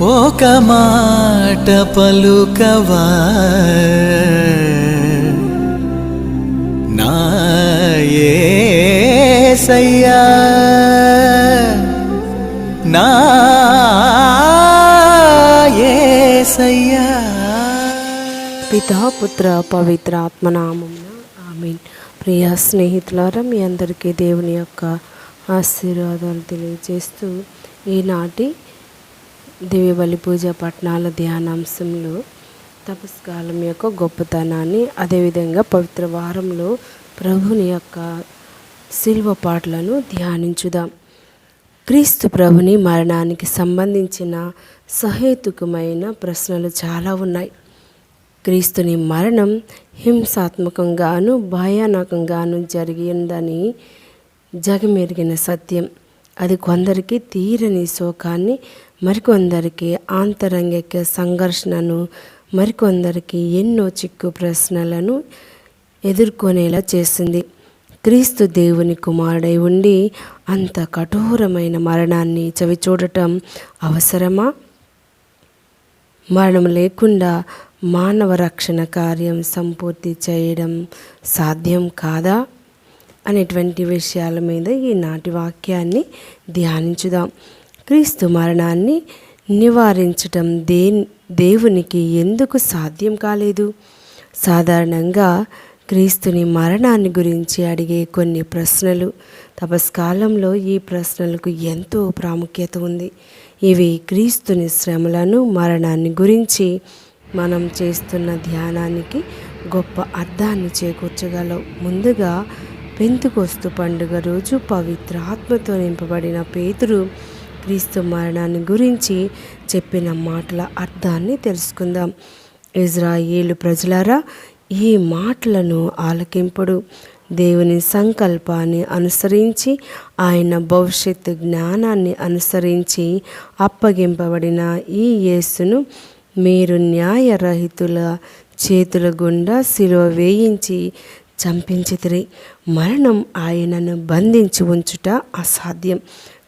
ఒక మాట పలుకవా? నా యేసయ్యా నా యేసయ్యా పితా పుత్ర పవిత్ర ఆత్మనామం ఆమెన్. ప్రియ స్నేహితులారా మీ అందరికీ దేవుని యొక్క ఆశీర్వాదాలు తెలియజేస్తూ ఈనాటి దివ్య బలి పూజ పట్టణాల ధ్యానాంశంలో తపస్కాలం యొక్క గొప్పతనాన్ని అదేవిధంగా పవిత్ర వారంలో ప్రభుని యొక్క శిల్వ పాటలను ధ్యానించుదాం. క్రీస్తు ప్రభుని మరణానికి సంబంధించిన సహేతుకమైన ప్రశ్నలు చాలా ఉన్నాయి. క్రీస్తుని మరణం హింసాత్మకంగాను భయానకంగాను జరిగిందని జగమెరిగిన సత్యం. అది కొందరికి తీరని శోకాన్ని మరికొందరికి ఆంతరంగిక సంఘర్షణను మరికొందరికి ఎన్నో చిక్కు ప్రశ్నలను ఎదుర్కొనేలా చేసింది. క్రీస్తు దేవుని కుమారుడై ఉండి అంత కఠోరమైన మరణాన్ని చవిచూడటం అవసరమా? మరణం లేకుండా మానవ రక్షణ కార్యం సంపూర్తి చేయడం సాధ్యం కాదా? అనేటువంటి విషయాల మీద ఈనాటి వాక్యాన్ని ధ్యానించుదాం. క్రీస్తు మరణాన్ని నివారించటం దే దేవునికి ఎందుకు సాధ్యం కాలేదు? సాధారణంగా క్రీస్తుని మరణాన్ని గురించి అడిగే కొన్ని ప్రశ్నలు. తపస్కాలంలో ఈ ప్రశ్నలకు ఎంతో ప్రాముఖ్యత ఉంది. ఇవి క్రీస్తుని శ్రమలను మరణాన్ని గురించి మనం చేస్తున్న ధ్యానానికి గొప్ప అర్థాన్ని చేకూర్చగలవు. ముందుగా పెంతుకొస్తు పండుగ రోజు పవిత్ర ఆత్మతో నింపబడిన పేతురు క్రీస్తు మరణాన్ని గురించి చెప్పిన మాటల అర్థాన్ని తెలుసుకుందాం. ఇజ్రాయేలు ప్రజలారా ఈ మాటలను ఆలకింపుడు. దేవుని సంకల్పాన్ని అనుసరించి ఆయన భవిష్యత్తు జ్ఞానాన్ని అనుసరించి అప్పగింపబడిన ఈ యేసును మీరు న్యాయరహితుల చేతుల గుండా సిలువ వేయించి చంపించితిరి. మరణం ఆయనను బంధించి ఉంచుట అసాధ్యం.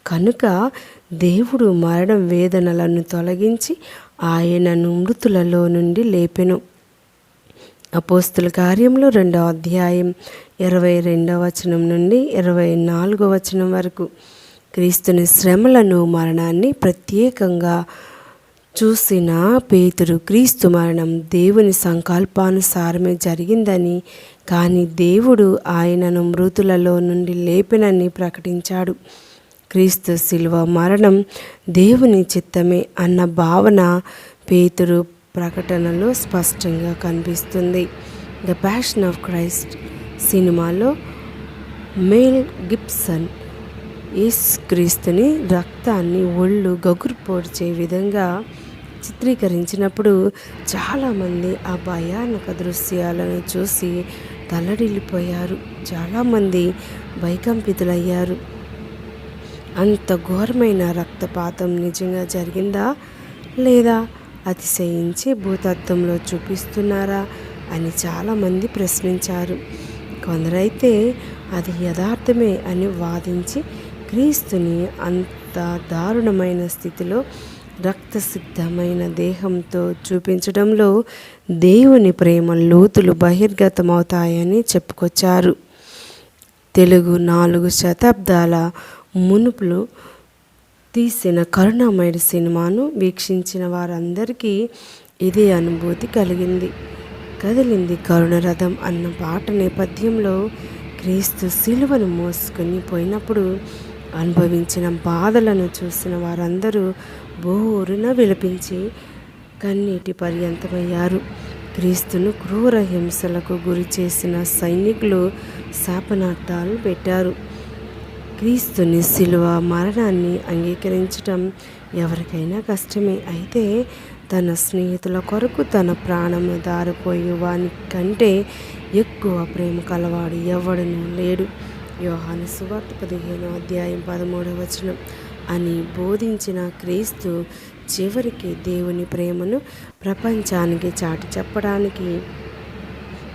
కనుక దేవుడు మరణం వేదనలను తొలగించి ఆయనను మృతులలో నుండి లేపెను. అపోస్తుల కార్యంలో రెండవ అధ్యాయం ఇరవై రెండవ వచనం నుండి ఇరవై నాలుగో వచనం వరకు క్రీస్తుని శ్రమలను మరణాన్ని ప్రత్యేకంగా చూసిన పేతురు క్రీస్తు మరణం దేవుని సంకల్పానుసారమే జరిగిందని కానీ దేవుడు ఆయనను మృతులలో నుండి లేపినని ప్రకటించాడు. క్రీస్తు శిలువ మరణం దేవుని చిత్తమే అన్న భావన పేతురు ప్రకటనలో స్పష్టంగా కనిపిస్తుంది. ద ప్యాషన్ ఆఫ్ క్రైస్ట్ సినిమాలో మేల్ గిబ్సన్ యేసు క్రీస్తుని రక్తాన్ని ఒళ్ళు గగురు విధంగా చిత్రీకరించినప్పుడు చాలామంది ఆ భయానక దృశ్యాలను చూసి తల్లడిల్లిపోయారు చాలామంది భయకంపితులయ్యారు. అంత ఘోరమైన రక్తపాతం నిజంగా జరిగిందా లేదా? అతిశయించి భూతత్వంలో చూపిస్తున్నారా అని చాలామంది ప్రశ్నించారు. కొందరైతే అది యథార్థమే అని వాదించి క్రీస్తుని అంత దారుణమైన స్థితిలో రక్తసిద్ధమైన దేహంతో చూపించడంలో దేవుని ప్రేమ లోతులు బహిర్గతమవుతాయని చెప్పుకొచ్చారు. తెలుగు నాలుగు శతాబ్దాల మునుపులు తీసిన కరుణామయుడు సినిమాను వీక్షించిన వారందరికీ ఇదే అనుభూతి కలిగింది. కదిలింది కరుణరథం అన్న పాట నేపథ్యంలో క్రీస్తు శిలువను మోసుకొని పోయినప్పుడు అనుభవించిన బాధలను చూసిన వారందరూ బోరున విలపించి కన్నీటి పర్యంతమయ్యారు. క్రీస్తును క్రూర హింసలకు గురి చేసిన సైనికులు శాపనార్థాలు పెట్టారు. క్రీస్తుని శిలువ మరణాన్ని అంగీకరించటం ఎవరికైనా కష్టమే. అయితే తన స్నేహితుల కొరకు తన ప్రాణము దారిపోయే వాని కంటే ఎక్కువ ప్రేమ కలవాడు ఎవడనూ లేడు. యోహాను సువార్త పదిహేను అధ్యాయం పదమూడవ వచనం. అని బోధించిన క్రీస్తు చివరికి దేవుని ప్రేమను ప్రపంచానికి చాటి చెప్పడానికి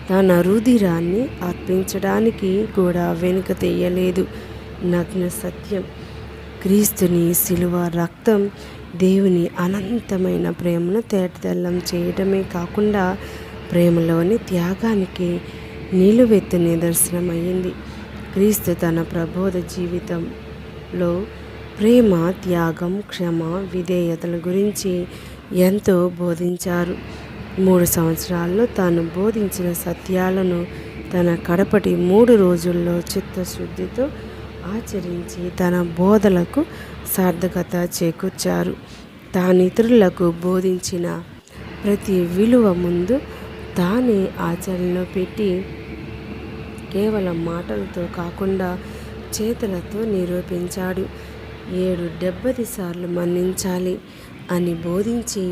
తన రుధిరాన్ని అర్పించడానికి కూడా వెనుక తీయలేదు. నగ్న సత్యం. క్రీస్తుని శిలువ రక్తం దేవుని అనంతమైన ప్రేమను తేటతెల్లం చేయడమే కాకుండా ప్రేమలోని త్యాగానికి నిలువెత్తు నిదర్శనమైంది క్రీస్తు తన ప్రబోధ జీవితంలో ప్రేమ త్యాగం క్షమ విధేయతల గురించి ఎంతో బోధించారు. మూడు సంవత్సరాల్లో తాను బోధించిన సత్యాలను తన కడపటి మూడు రోజుల్లో చిత్తశుద్ధితో ఆచరించి తన బోధలకు సార్థకత చేకూర్చారు. తాను ఇతరులకు బోధించిన ప్రతి విలువ ముందు తానే ఆచరణలో పెట్టి కేవలం మాటలతో కాకుండా చేతులతో నిరూపించాడు. ఏడు డెబ్బది సార్లు మన్నించాలి అని బోధించి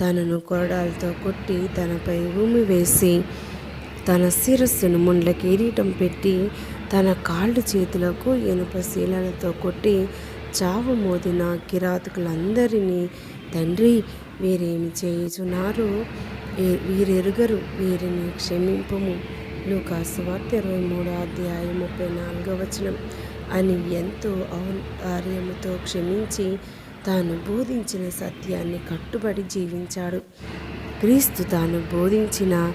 తనను కొరడాలతో కొట్టి తనపై భూమి వేసి తన శిరస్సును ముండ్ల కిరీటం పెట్టి తన కాళ్ళు చేతులకు ఇనుప శీలలతో కొట్టి చావు మోదిన కిరాతకులందరినీ తండ్రి వీరేమి చేయుచున్నారు? వీరెరుగరు వీరిని క్షమింపము. లూకాసు వార్త ఇరవై మూడో అధ్యాయం ముప్పై నాలుగో వచనం. అని ఎంతో ఔదార్యముతో క్షమించి తాను బోధించిన సత్యాన్ని కట్టుబడి జీవించాడు. క్రీస్తు తాను బోధించిన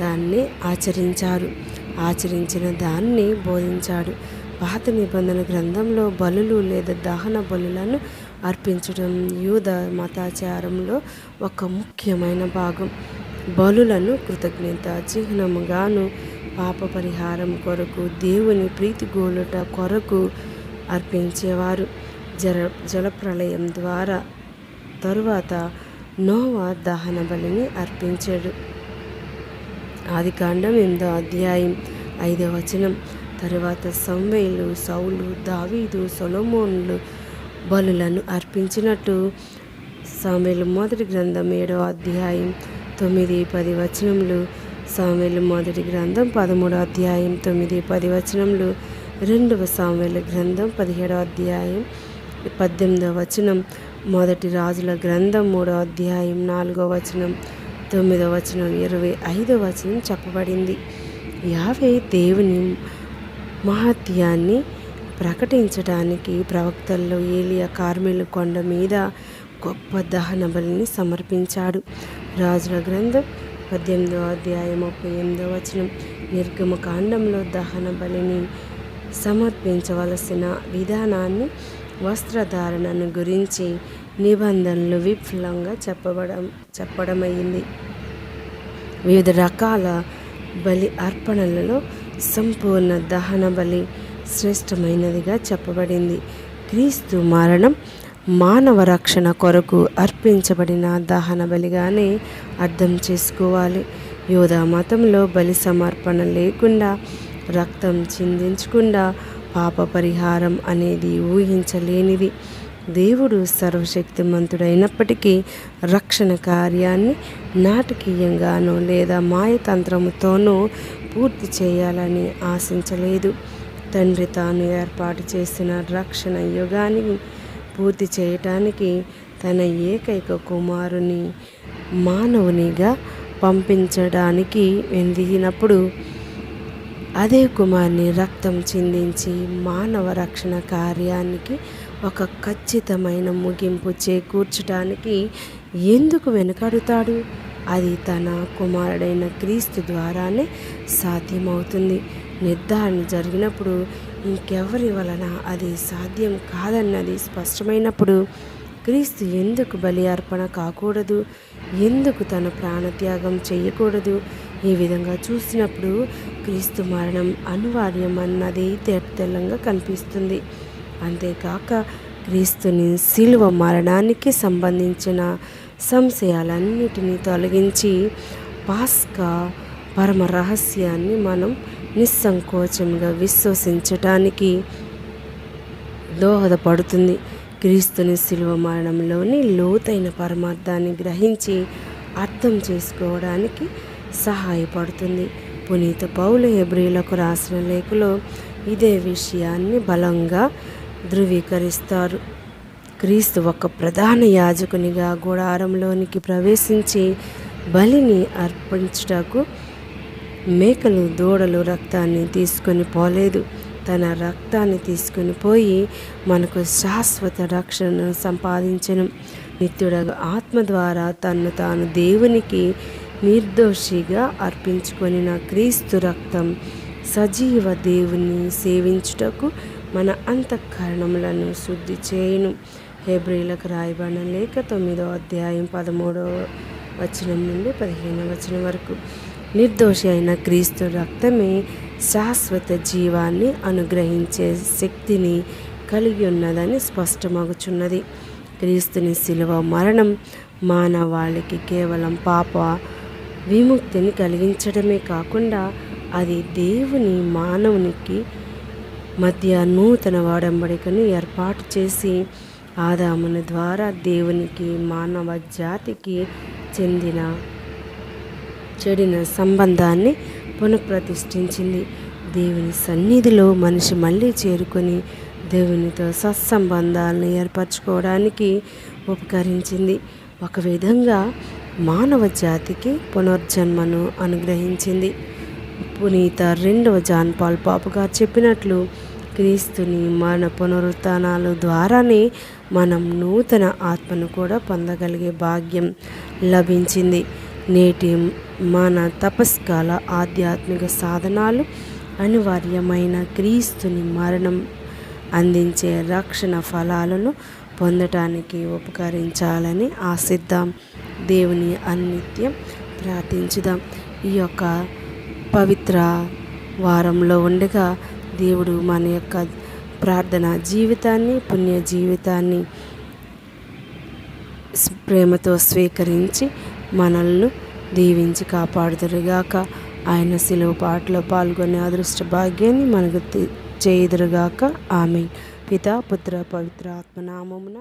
దాన్నే ఆచరించారు. ఆచరించిన దాన్ని బోధించాడు. పాత నిబంధన గ్రంథంలో బలులు లేదా దహన బలులను అర్పించడం యూద మతాచారంలో ఒక ముఖ్యమైన భాగం. బలులను కృతజ్ఞత చిహ్నముగాను పాప పరిహారం కొరకు దేవుని ప్రీతి గోలుట కొరకు అర్పించేవారు. జల జలప్రళయం ద్వారా తరువాత నోవా దహన బలిని అర్పించాడు. ఆది కాండం ఎనిమిదో అధ్యాయం ఐదవ వచనం. తరువాత సంవేలు సౌలు దావీదు సొలమోన్లు బలులను అర్పించినట్టు సామెలు మొదటి గ్రంథం ఏడవ అధ్యాయం తొమ్మిది పది వచనములు సామెలు మొదటి గ్రంథం పదమూడో అధ్యాయం తొమ్మిది పది వచనములు రెండవ సామెల గ్రంథం పదిహేడవ అధ్యాయం పద్దెనిమిదవ వచనం మొదటి రాజుల గ్రంథం మూడో అధ్యాయం నాలుగో వచనం. తొమ్మిదో వచనం ఇరవై ఐదో వచనం చెప్పబడింది. యావే దేవుని మహత్యాన్ని ప్రకటించడానికి ప్రవక్తల్లో ఏలియా కార్మెలు కొండ మీద గొప్ప దహన బలిని సమర్పించాడు. రాజుల గ్రంథం పద్దెనిమిదవ అధ్యాయం ముప్పై ఎనిమిదవ వచనం. నిర్గమ కాండంలో దహన బలిని సమర్పించవలసిన విధానాన్ని వస్త్రధారణను గురించి నిబంధనలు విఫలంగా చెప్పబడం చెప్పడమైంది. వివిధ రకాల బలి అర్పణలలో సంపూర్ణ దహన బలి శ్రేష్టమైనదిగా చెప్పబడింది. క్రీస్తు మరణం మానవ రక్షణ కొరకు అర్పించబడిన దహన బలిగానే అర్థం చేసుకోవాలి. యోధా మతంలో బలి సమర్పణ లేకుండా రక్తం చిందించకుండా పాప పరిహారం అనేది ఊహించలేనిది. దేవుడు సర్వశక్తిమంతుడైనప్పటికీ రక్షణ కార్యాన్ని నాటకీయంగానో లేదా మాయతంత్రముతోనూ పూర్తి చేయాలని ఆశించలేదు. తండ్రి తాను ఏర్పాటు చేసిన రక్షణ యుగాన్ని పూర్తి చేయటానికి తన ఏకైక కుమారుని మానవునిగా పంపించడానికి వెందిగినప్పుడు అదే కుమార్ని రక్తం చిందించి మానవ రక్షణ కార్యానికి ఒక ఖచ్చితమైన ముగింపు చేకూర్చడానికి ఎందుకు వెనుకడుతాడు? అది తన కుమారుడైన క్రీస్తు ద్వారానే సాధ్యమవుతుంది. నిర్ధారణ జరిగినప్పుడు ఇంకెవరి వలన అది సాధ్యం కాదన్నది స్పష్టమైనప్పుడు క్రీస్తు ఎందుకు బలి అర్పణ కాకూడదు? ఎందుకు తన ప్రాణత్యాగం చేయకూడదు? ఈ విధంగా చూసినప్పుడు క్రీస్తు మరణం అనివార్యం అన్నది తెల్లంగా కనిపిస్తుంది. అంతేకాక క్రీస్తుని శిలువ మరణానికి సంబంధించిన సంశయాలన్నిటినీ తొలగించి పాస్కా పరమ రహస్యాన్ని మనం నిస్సంకోచంగా విశ్వసించటానికి దోహదపడుతుంది. క్రీస్తుని శిలువ మరణంలోని లోతైన పరమార్థాన్ని గ్రహించి అర్థం చేసుకోవడానికి సహాయపడుతుంది. పునీత పౌలు హెబ్రిలకు రాసిన లేఖలో ఇదే విషయాన్ని బలంగా ధృవీకరిస్తారు. క్రీస్తు ఒక ప్రధాన యాజకునిగా గుడారంలోనికి ప్రవేశించి బలిని అర్పించుటకు మేకలు దూడలు రక్తాన్ని తీసుకొని పోలేదు. తన రక్తాన్ని తీసుకొని పోయి మనకు శాశ్వత రక్షణను సంపాదించను. నిత్యుడగా ఆత్మ ద్వారా తన్ను తాను దేవునికి నిర్దోషిగా అర్పించుకొని నా క్రీస్తు రక్తం సజీవ దేవుని సేవించుటకు మన అంతఃకరణములను శుద్ధి చేయును. హెబ్రిలకు రాయబడిన లేఖ తొమ్మిదో అధ్యాయం పదమూడవ వచనం నుండి పదిహేను వచనం వరకు. నిర్దోషి అయిన క్రీస్తు రక్తమే శాశ్వత జీవాన్ని అనుగ్రహించే శక్తిని కలిగి ఉన్నదని స్పష్టమగుచున్నది. క్రీస్తుని శిలువ మరణం మానవాళికి కేవలం పాప విముక్తిని కలిగించడమే కాకుండా అది దేవుని మానవునికి మధ్య నూతన వాడంబడికను ఏర్పాటు చేసి ఆదాముని ద్వారా దేవునికి మానవ జాతికి చెందిన చెడిన సంబంధాన్ని పునఃప్రతిష్ఠించింది. దేవుని సన్నిధిలో మనిషి మళ్ళీ చేరుకొని దేవునితో సత్సంబంధాలను ఏర్పరచుకోవడానికి ఉపకరించింది. ఒక విధంగా మానవ జాతికి పునర్జన్మను అనుగ్రహించింది. పునీత రెండవ జాన్ పాల్ పాపు గారు చెప్పినట్లు క్రీస్తుని మన పునరుత్నాలు ద్వారానే మనం నూతన ఆత్మను కూడా పొందగలిగే భాగ్యం లభించింది. నేటి మన తపస్కాల ఆధ్యాత్మిక సాధనాలు అనివార్యమైన క్రీస్తుని మరణం అందించే రక్షణ ఫలాలను పొందటానికి ఉపకరించాలని ఆశిద్దాం. దేవుని అన్నిత్యం ప్రార్థించుదాం. ఈ యొక్క పవిత్ర వారంలో ఉండగా దేవుడు మన యొక్క ప్రార్థన జీవితాన్ని పుణ్య జీవితాన్ని ప్రేమతో స్వీకరించి మనల్ని దీవించి కాపాడుదురుగాక. ఆయన శిలువ పాటలో పాల్గొనే అదృష్ట భాగ్యాన్ని మనకు చేయుదురుగాక. ఆమె పిత పుత్ర పవిత్ర ఆత్మనామమున